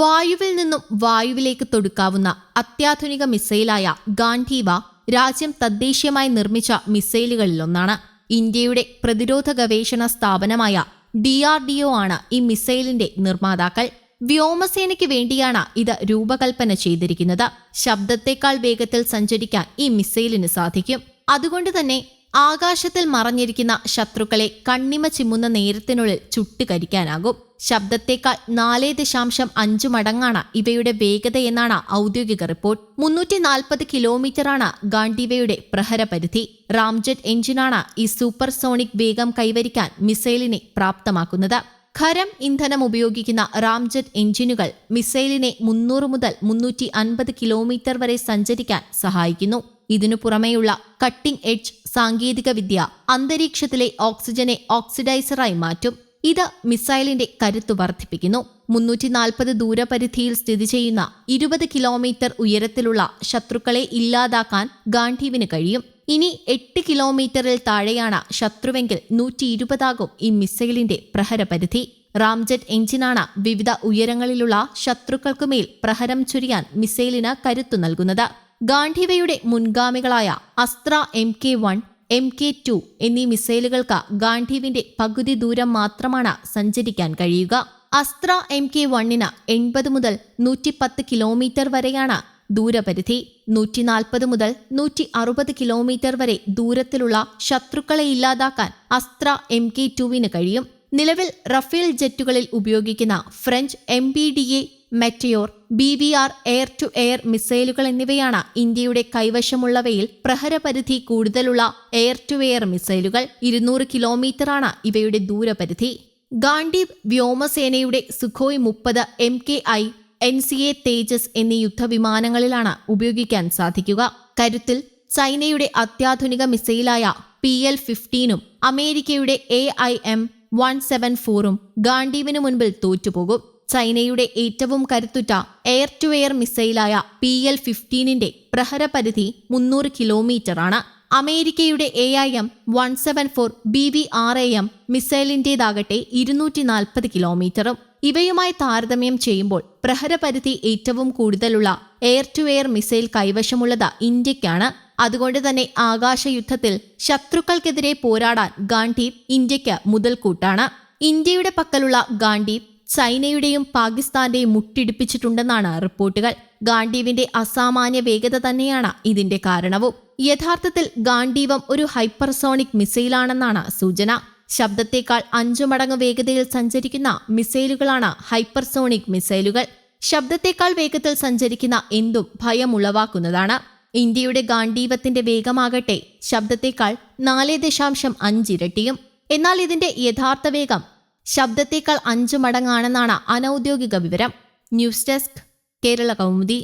വായുവിൽ നിന്നും വായുവിലേക്ക് തൊടുക്കാവുന്ന അത്യാധുനിക മിസൈലായ ഗാന്ധീവ രാജ്യം തദ്ദേശീയമായി നിർമ്മിച്ച മിസൈലുകളിലൊന്നാണ്. ഇന്ത്യയുടെ പ്രതിരോധ ഗവേഷണ സ്ഥാപനമായ ഡി ആർ ഡി ഒ ആണ് ഈ മിസൈലിന്റെ നിർമ്മാതാക്കൾ. വ്യോമസേനയ്ക്ക് വേണ്ടിയാണ് ഇത് രൂപകൽപ്പന ചെയ്തിരിക്കുന്നത്. ശബ്ദത്തെക്കാൾ വേഗത്തിൽ സഞ്ചരിക്കാൻ ഈ മിസൈലിന് സാധിക്കും. അതുകൊണ്ട് തന്നെ ആകാശത്തിൽ മറഞ്ഞിരിക്കുന്ന ശത്രുക്കളെ കണ്ണിമ ചിമ്മുന്ന നേരത്തിനുള്ളിൽ ചുട്ടുകരിക്കാനാകും. ശബ്ദത്തേക്കാൾ നാല് ദശാംശം അഞ്ച് മടങ്ങാണ് ഇവയുടെ വേഗതയെന്നാണ് ഔദ്യോഗിക റിപ്പോർട്ട്. മുന്നൂറ്റി നാൽപ്പത് കിലോമീറ്ററാണ് ഗാണ്ടിവയുടെ പ്രഹരപരിധി. റാംജെറ്റ് എഞ്ചിനാണ് ഈ സൂപ്പർസോണിക് വേഗം കൈവരിക്കാൻ മിസൈലിനെ പ്രാപ്തമാക്കുന്നത്. ഖരം ഇന്ധനം ഉപയോഗിക്കുന്ന റാംജെറ്റ് എഞ്ചിനുകൾ മിസൈലിനെ മുന്നൂറ് മുതൽ മുന്നൂറ്റി അൻപത് കിലോമീറ്റർ വരെ സഞ്ചരിക്കാൻ സഹായിക്കുന്നു. ഇതിനു പുറമെയുള്ള കട്ടിംഗ് എഡ്ജ് സാങ്കേതിക വിദ്യ അന്തരീക്ഷത്തിലെ ഓക്സിജനെ ഓക്സിഡൈസറായി മാറ്റും. ഇത് മിസൈലിന്റെ കരുത്ത് വർദ്ധിപ്പിക്കുന്നു. മുന്നൂറ്റി നാൽപ്പത് ദൂരപരിധിയിൽ സ്ഥിതി ചെയ്യുന്ന ഇരുപത് കിലോമീറ്റർ ഉയരത്തിലുള്ള ശത്രുക്കളെ ഇല്ലാതാക്കാൻ ഗാന്ധീവിന് കഴിയും. ഇനി എട്ട് കിലോമീറ്ററിൽ താഴെയാണ് ശത്രുവെങ്കിൽ നൂറ്റി ഇരുപതാകും ഈ മിസൈലിന്റെ പ്രഹരപരിധി. റാംജെറ്റ് എഞ്ചിനാണ് വിവിധ ഉയരങ്ങളിലുള്ള ശത്രുക്കൾക്കുമേൽ പ്രഹരം ചുരിയാൻ മിസൈലിന് കരുത്തു നൽകുന്നത്. ഗാന്ധിവയുടെ മുൻഗാമികളായ Astra M K one M K two എന്നീ മിസൈലുകൾക്ക് ഗാന്ധിവിന്റെ പകുതി ദൂരം മാത്രമാണ് സഞ്ചരിക്കാൻ കഴിയുക. അസ്ത്ര എം കെ വണ്ണിന് എൺപത് മുതൽ നൂറ്റിപ്പത്ത് കിലോമീറ്റർ വരെയാണ് ദൂരപരിധി. നൂറ്റി നാൽപ്പത് മുതൽ നൂറ്റി അറുപത് കിലോമീറ്റർ വരെ ദൂരത്തിലുള്ള ശത്രുക്കളെ ഇല്ലാതാക്കാൻ അസ്ത്ര എം കെ ടുവിന് കഴിയും. നിലവിൽ റഫേൽ ജെറ്റുകളിൽ ഉപയോഗിക്കുന്ന French M B D A Meteor B V R air to air മിസൈലുകൾ എന്നിവയാണ് ഇന്ത്യയുടെ കൈവശമുള്ളവയിൽ പ്രഹരപരിധി കൂടുതലുള്ള എയർ ടു എയർ മിസൈലുകൾ. ഇരുന്നൂറ് കിലോമീറ്ററാണ് ഇവയുടെ ദൂരപരിധി. ഗാണ്ടീവ് വ്യോമസേനയുടെ സുഖോയ് മുപ്പത് M K I N C A Tejas എന്നീ യുദ്ധവിമാനങ്ങളിലാണ് ഉപയോഗിക്കാൻ സാധിക്കുക. കരുത്തിൽ ചൈനയുടെ അത്യാധുനിക മിസൈലായ പി എൽ ഫിഫ്റ്റീനും അമേരിക്കയുടെ A I M one seven ഫോറും ഗാണ്ടീവിന് മുൻപിൽ തോറ്റുപോകും. ചൈനയുടെ ഏറ്റവും കരുത്തുറ്റ എയർ ടു എയർ മിസൈലായ പി എൽ ഫിഫ്റ്റീനിന്റെ പ്രഹരപരിധി മുന്നൂറ് കിലോമീറ്ററാണ്. അമേരിക്കയുടെ A I M one seven four B V R A M മിസൈലിന്റേതാകട്ടെ ഇരുന്നൂറ്റി നാൽപ്പത് കിലോമീറ്ററും. ഇവയുമായി താരതമ്യം ചെയ്യുമ്പോൾ പ്രഹരപരിധി ഏറ്റവും കൂടുതലുള്ള എയർ ടു എയർ മിസൈൽ കൈവശമുള്ളത് ഇന്ത്യക്കാണ്. അതുകൊണ്ട് തന്നെ ആകാശയുദ്ധത്തിൽ ശത്രുക്കൾക്കെതിരെ പോരാടാൻ ഗാന്ധി ഇന്ത്യയ്ക്ക് മുതൽക്കൂട്ടാണ്. ഇന്ത്യയുടെ പക്കലുള്ള ഗാന്ധീവ് ചൈനയുടെയും പാകിസ്ഥാന്റെയും മുട്ടിടിപ്പിച്ചിട്ടുണ്ടെന്നാണ് റിപ്പോർട്ടുകൾ. ഗാന്ധീവിന്റെ അസാമാന്യ വേഗത തന്നെയാണ് ഇതിന്റെ കാരണവും. യഥാർത്ഥത്തിൽ ഗാന്ധീവം ഒരു ഹൈപ്പർസോണിക് മിസൈലാണെന്നാണ് സൂചന. ശബ്ദത്തേക്കാൾ അഞ്ചു മടങ്ങ് വേഗതയിൽ സഞ്ചരിക്കുന്ന മിസൈലുകളാണ് ഹൈപ്പർസോണിക് മിസൈലുകൾ. ശബ്ദത്തേക്കാൾ വേഗത്തിൽ സഞ്ചരിക്കുന്ന എന്തും ഭയമുളവാക്കുന്നതാണ്. ഇന്ത്യയുടെ ഗാന്ധീവത്തിന്റെ വേഗമാകട്ടെ ശബ്ദത്തേക്കാൾ നാല് ദശാംശം അഞ്ചിരട്ടിയും എന്നാൽ ഇതിന്റെ യഥാർത്ഥ വേഗം ശബ്ദത്തേക്കാൾ അഞ്ചു മടങ്ങാണെന്നാണ് അനൌദ്യോഗിക വിവരം. News desk Kerala Kaumudi.